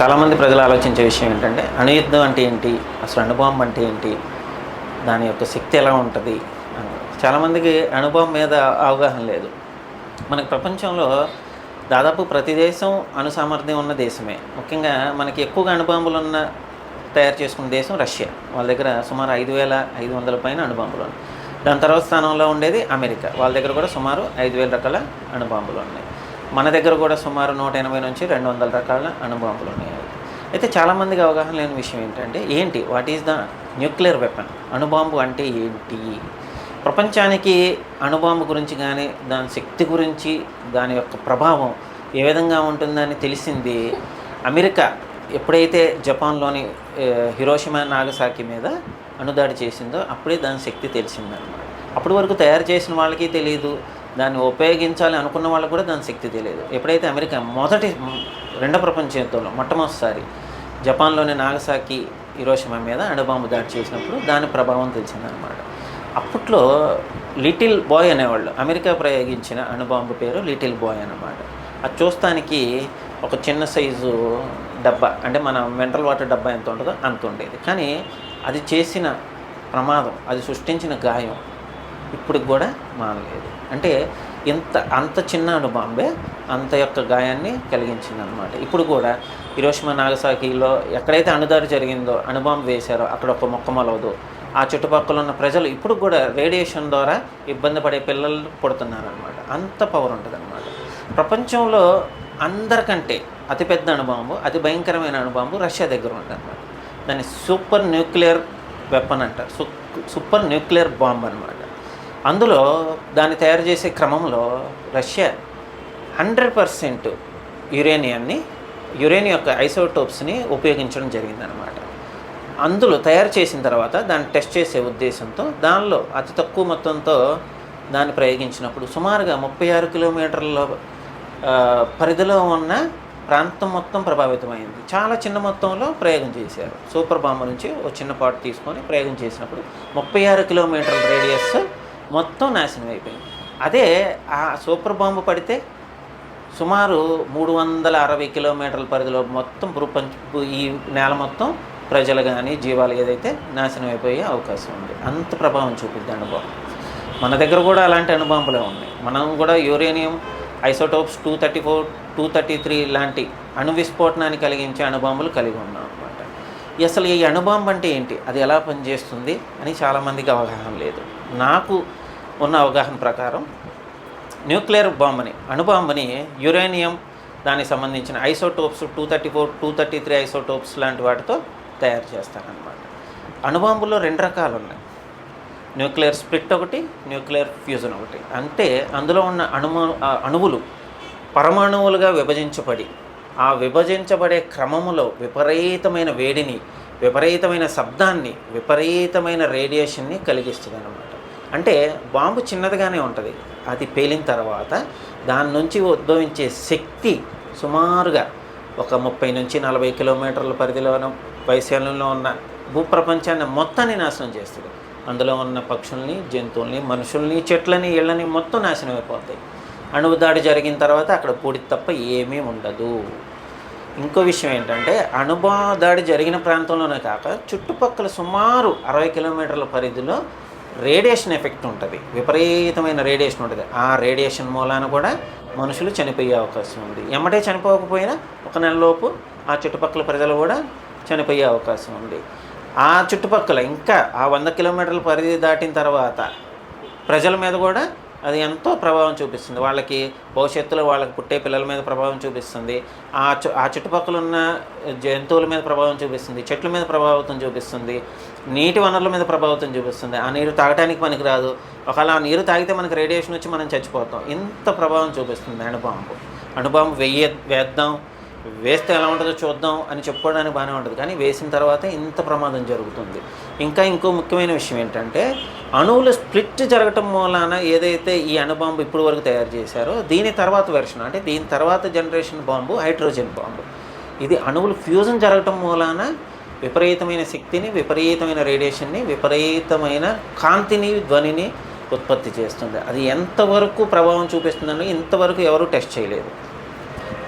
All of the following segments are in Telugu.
చాలామంది ప్రజలు ఆలోచించే విషయం ఏంటంటే అణుయుద్ధం అంటే ఏంటి? అసలు అణుబాంబు అంటే ఏంటి? దాని యొక్క శక్తి ఎలా ఉంటుంది? చాలామందికి అణుబాంబు మీద అవగాహన లేదు. మనకి ప్రపంచంలో దాదాపు ప్రతి దేశం అణు సామర్థ్యం ఉన్న దేశమే. ముఖ్యంగా మనకి ఎక్కువగా అణుబాంబులు ఉన్న తయారు చేసుకున్న దేశం రష్యా. వాళ్ళ దగ్గర సుమారు ఐదు వేల ఐదు వందల పైన అణుబాంబులు ఉన్నాయి. దాని తర్వాత స్థానంలో ఉండేది అమెరికా. వాళ్ళ దగ్గర కూడా సుమారు ఐదు వేల రకాల అణుబాంబులు ఉన్నాయి. మన దగ్గర కూడా సుమారు నూట ఎనభై నుంచి రెండు వందల రకాల అణుబాంబులు ఉన్నాయి. అయితే చాలామందికి అవగాహన లేని విషయం ఏంటంటే ఏంటి? What is the nuclear weapon అణుబాంబు అంటే ఏంటి? ప్రపంచానికి అణుబాంబు గురించి కానీ దాని శక్తి గురించి దాని యొక్క ప్రభావం ఏ విధంగా ఉంటుందని తెలిసింది అమెరికా ఎప్పుడైతే జపాన్లోని హిరోషిమా నాగసాకి మీద అణుదాడి చేసిందో అప్పుడే దాని శక్తి తెలిసిందనమాట అప్పటి వరకు తయారు చేసిన వాళ్ళకి తెలియదు దాన్ని ఉపయోగించాలి అనుకున్న వాళ్ళకు కూడా దాని శక్తి తెలియదు. ఎప్పుడైతే అమెరికా మొదటి రెండో ప్రపంచ యుద్ధంలో మొట్టమొదటిసారి జపాన్లోని నాగసాకి హిరోషిమా మీద అణుబాంబు దాడి చేసినప్పుడు దాని ప్రభావం తెలిసిందనమాట అప్పట్లో లిటిల్ బాయ్ అనేవాళ్ళు అమెరికా ప్రయోగించిన అణుబాంబు పేరు లిటిల్ బాయ్ అన్నమాట. అది చూస్తానికి ఒక చిన్న సైజు డబ్బా అంటే మన మినరల్ వాటర్ డబ్బా ఎంత ఉంటుందో అంత ఉండేది. కానీ అది చేసిన ప్రమాదం అది సృష్టించిన గాయం ఇప్పుడు కూడా మానలేదు. అంటే ఇంత అంత చిన్న అణుబాంబే అంత యొక్క గాయాన్ని కలిగించింది అనమాట ఇప్పుడు కూడా హిరోషిమా నాగసాకిలో ఎక్కడైతే అణుదాడి జరిగిందో అణుబాంబు వేశారో అక్కడ ఒక మొక్క మొలవదు. ఆ చుట్టుపక్కల ఉన్న ప్రజలు ఇప్పుడు కూడా రేడియేషన్ ద్వారా ఇబ్బంది పడే పిల్లలు పుడుతున్నారనమాట అంత పవర్ ఉంటుంది ప్రపంచంలో అందరికంటే అతిపెద్ద అణుబాంబు అతి భయంకరమైన అణుబాంబు రష్యా దగ్గర ఉందన్నమాట. దాన్ని సూపర్ న్యూక్లియర్ వెపన్ అంటారు. సూపర్ న్యూక్లియర్ బాంబ్ అనమాట అందులో దాన్ని తయారు చేసే క్రమంలో రష్యా హండ్రెడ్ పర్సెంట్ యురేనియాన్ని యురేనియం యొక్క ఐసోటోప్స్ని ఉపయోగించడం జరిగిందనమాట అందులో తయారు చేసిన తర్వాత దాన్ని టెస్ట్ చేసే ఉద్దేశంతో దానిలో అతి తక్కువ మొత్తంతో దాన్ని ప్రయోగించినప్పుడు సుమారుగా ముప్పై ఆరు కిలోమీటర్ల పరిధిలో ఉన్న ప్రాంతం మొత్తం ప్రభావితమైంది. చాలా చిన్న మొత్తంలో ప్రయోగం చేశారు. సూపర్ బాంబు నుంచి ఒక చిన్న పాటు తీసుకొని ప్రయోగం చేసినప్పుడు ముప్పై ఆరు కిలోమీటర్ల రేడియస్ మొత్తం నాశనం అయిపోయింది. అదే ఆ సూపర్ బాంబు పడితే సుమారు మూడు వందల అరవై కిలోమీటర్ల పరిధిలో మొత్తం ప్రపంచ ఈ నేల మొత్తం ప్రజలు కానీ జీవాలు ఏదైతే నాశనం అయిపోయే అవకాశం ఉంది. అంత ప్రభావం చూపిద్ది అనుభవం మన దగ్గర కూడా అలాంటి అణుబాంబులే ఉన్నాయి. మనం కూడా uranium isotopes two thirty four two thirty three లాంటి అణు విస్ఫోటనాన్ని కలిగించే అణుబాంబులు కలిగి ఉన్నాం అనమాట అసలు ఈ అణుబాంబు అంటే ఏంటి? అది ఎలా పనిచేస్తుంది? అని చాలామందికి అవగాహన లేదు. నాకు ఉన్న అవగాహన ప్రకారం న్యూక్లియర్ బాంబుని అణుబాంబుని యురేనియం దానికి సంబంధించిన isotopes two thirty four two thirty three isotopes లాంటి వాటితో తయారు చేస్తారనమాట అణుబాంబులో రెండు రకాలు ఉన్నాయి. న్యూక్లియర్ స్ప్లిట్ ఒకటి న్యూక్లియర్ ఫ్యూజన్ ఒకటి. అంటే అందులో ఉన్న అణుము అణువులు పరమాణువులుగా విభజించబడి ఆ విభజించబడే క్రమములో విపరీతమైన వేడిని విపరీతమైన శబ్దాన్ని విపరీతమైన రేడియేషన్ని కలిగిస్తుంది అనమాట అంటే బాంబు చిన్నదిగానే ఉంటుంది. అది పేలిన తర్వాత దాని నుంచి ఉద్భవించే శక్తి సుమారుగా ఒక ముప్పై నుంచి నలభై కిలోమీటర్ల పరిధిలో ఉన్న వైశాల్యంలో ఉన్న భూప్రపంచాన్ని మొత్తాన్ని నాశనం చేస్తుంది. అందులో ఉన్న పక్షుల్ని జంతువుల్ని మనుషుల్ని చెట్లని ఇళ్ళని మొత్తం నాశనం అయిపోతాయి. అణువు దాడి జరిగిన తర్వాత అక్కడ పూడి తప్ప ఏమీ ఉండదు. ఇంకో విషయం ఏంటంటే అణుబా దాడి జరిగిన ప్రాంతంలోనే కాక చుట్టుపక్కల సుమారు అరవై కిలోమీటర్ల పరిధిలో రేడియేషన్ ఎఫెక్ట్ ఉంటుంది. విపరీతమైన రేడియేషన్ ఉంటుంది. ఆ రేడియేషన్ మూలాన కూడా మనుషులు చనిపోయే అవకాశం ఉంది. ఎమ్మటే చనిపోకపోయినా ఒక నెలలోపు ఆ చుట్టుపక్కల ప్రజలు కూడా చనిపోయే అవకాశం ఉంది. ఆ చుట్టుపక్కల ఇంకా ఆ వంద కిలోమీటర్ల పరిధి దాటిన తర్వాత ప్రజల మీద కూడా అది ఎంతో ప్రభావం చూపిస్తుంది. వాళ్ళకి భవిష్యత్తులో వాళ్ళకి పుట్టే పిల్లల మీద ప్రభావం చూపిస్తుంది. ఆ చు ఆ చుట్టుపక్కల ఉన్న జంతువుల మీద ప్రభావం చూపిస్తుంది. చెట్ల మీద ప్రభావితం చూపిస్తుంది. నీటి వనరుల మీద ప్రభావితం చూపిస్తుంది. ఆ నీరు తాగడానికి మనకి రాదు ఒకవేళ ఆ నీరు తాగితే మనకి రేడియేషన్ వచ్చి మనం చచ్చిపోతాం. ఇంత ప్రభావం చూపిస్తుంది అణుబాంబు. అణుబాంబు వెయ్య వేద్దాం. వేస్తే ఎలా ఉంటుందో చూద్దాం అని చెప్పుకోవడానికి బాగానే ఉంటుంది. కానీ వేసిన తర్వాత ఇంత ప్రమాదం జరుగుతుంది. ఇంకా ఇంకో ముఖ్యమైన విషయం ఏంటంటే అణువులు స్ప్లిట్ జరగటం మూలాన ఏదైతే ఈ అణుబాంబు ఇప్పుడు వరకు తయారు చేశారో దీని తర్వాత వెర్షన్ అంటే దీని తర్వాత జనరేషన్ బాంబు హైడ్రోజన్ బాంబు. ఇది అణువులు ఫ్యూజన్ జరగటం మూలాన విపరీతమైన శక్తిని విపరీతమైన రేడియేషన్ని విపరీతమైన కాంతిని ధ్వనిని ఉత్పత్తి చేస్తుంది. అది ఎంతవరకు ప్రభావం చూపిస్తుందని ఇంతవరకు ఎవరు టెస్ట్ చేయలేదు.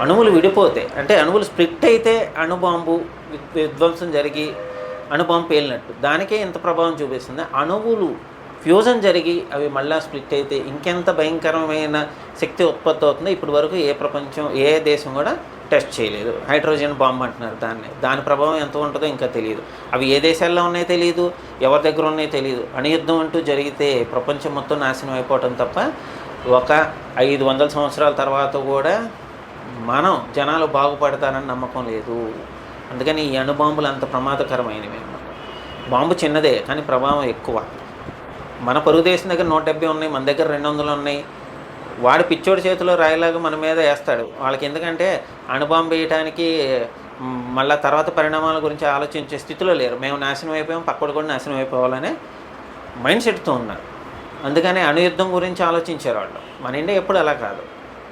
అణువులు విడిపోతే అంటే అణువులు స్ప్లిట్ అయితే అణుబాంబు విధ్వంసం జరిగి అణుబాంబు పేలినట్టు. దానికే ఇంత ప్రభావం చూపిస్తుంది. అణువులు ఫ్యూజన్ జరిగి అవి మళ్ళీ స్ప్లిట్ అయితే ఇంకెంత భయంకరమైన శక్తి ఉత్పత్తి అవుతుందో ఇప్పటి వరకు ఏ ప్రపంచం ఏ దేశం కూడా టెస్ట్ చేయలేదు. హైడ్రోజన్ బాంబ్ అంటున్నారు దాన్ని. దాని ప్రభావం ఎంత ఉంటుందో ఇంకా తెలియదు. అవి ఏ దేశాల్లో ఉన్నాయో తెలియదు ఎవరి దగ్గర ఉన్నాయో తెలియదు. అణుయుద్ధం అంటూ జరిగితే ప్రపంచం మొత్తం నాశనం అయిపోవటం తప్ప ఒక ఐదు వందల సంవత్సరాల తర్వాత కూడా మనం జనాలు బాగుపడతారని నమ్మకం లేదు. అందుకని ఈ అణుబాంబులు అంత ప్రమాదకరమైనవి బాంబు చిన్నదే కానీ ప్రభావం ఎక్కువ. మన పొరుగు దేశం దగ్గర నూట డెబ్బై ఉన్నాయి మన దగ్గర రెండు వందలు ఉన్నాయి. వాడు పిచ్చోడి చేతిలో రాయిలాగా మన మీద వేస్తాడు. వాళ్ళకి ఎందుకంటే అణుబాంబు వేయటానికి మళ్ళా తర్వాత పరిణామాల గురించి ఆలోచించే స్థితిలో లేరు. మేము నాశనం అయిపోయాం పక్కడు కూడా నాశనం అయిపోవాలనే మైండ్ సెట్తో ఉన్నారు. అందుకని అణుయుద్ధం గురించి ఆలోచించారు వాళ్ళు. మన ఇండియా ఎప్పుడు అలా కాదు.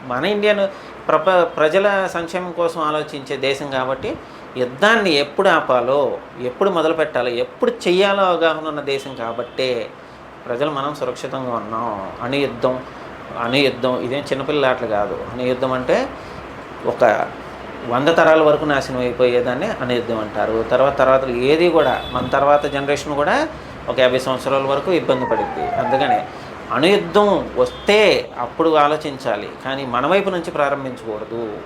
మన ఇండియన్ ప్రప ప్రజల సంక్షేమం కోసం ఆలోచించే దేశం కాబట్టి యుద్ధాన్ని ఎప్పుడు ఆపాలో ఎప్పుడు మొదలు పెట్టాలో ఎప్పుడు చెయ్యాలో అవగాహన ఉన్న దేశం కాబట్టే ప్రజలు మనం సురక్షితంగా ఉన్నాం. అణుయుద్ధం అణుయుద్ధం ఇదేం చిన్నపిల్లల ఆటలు కాదు. అణుయుద్ధం అంటే ఒక వంద తరాల వరకు నాశనం అయిపోయేదాన్ని అణుయుద్ధం అంటారు. తర్వాత తర్వాత ఏది కూడా మన తర్వాత జనరేషన్ కూడా ఒక యాభై సంవత్సరాల వరకు ఇబ్బంది పడుద్ది అందుకనే అణుయుద్ధం వస్తే అప్పుడు ఆలోచించాలి. కానీ మన వైపు నుంచి ప్రారంభించకూడదు.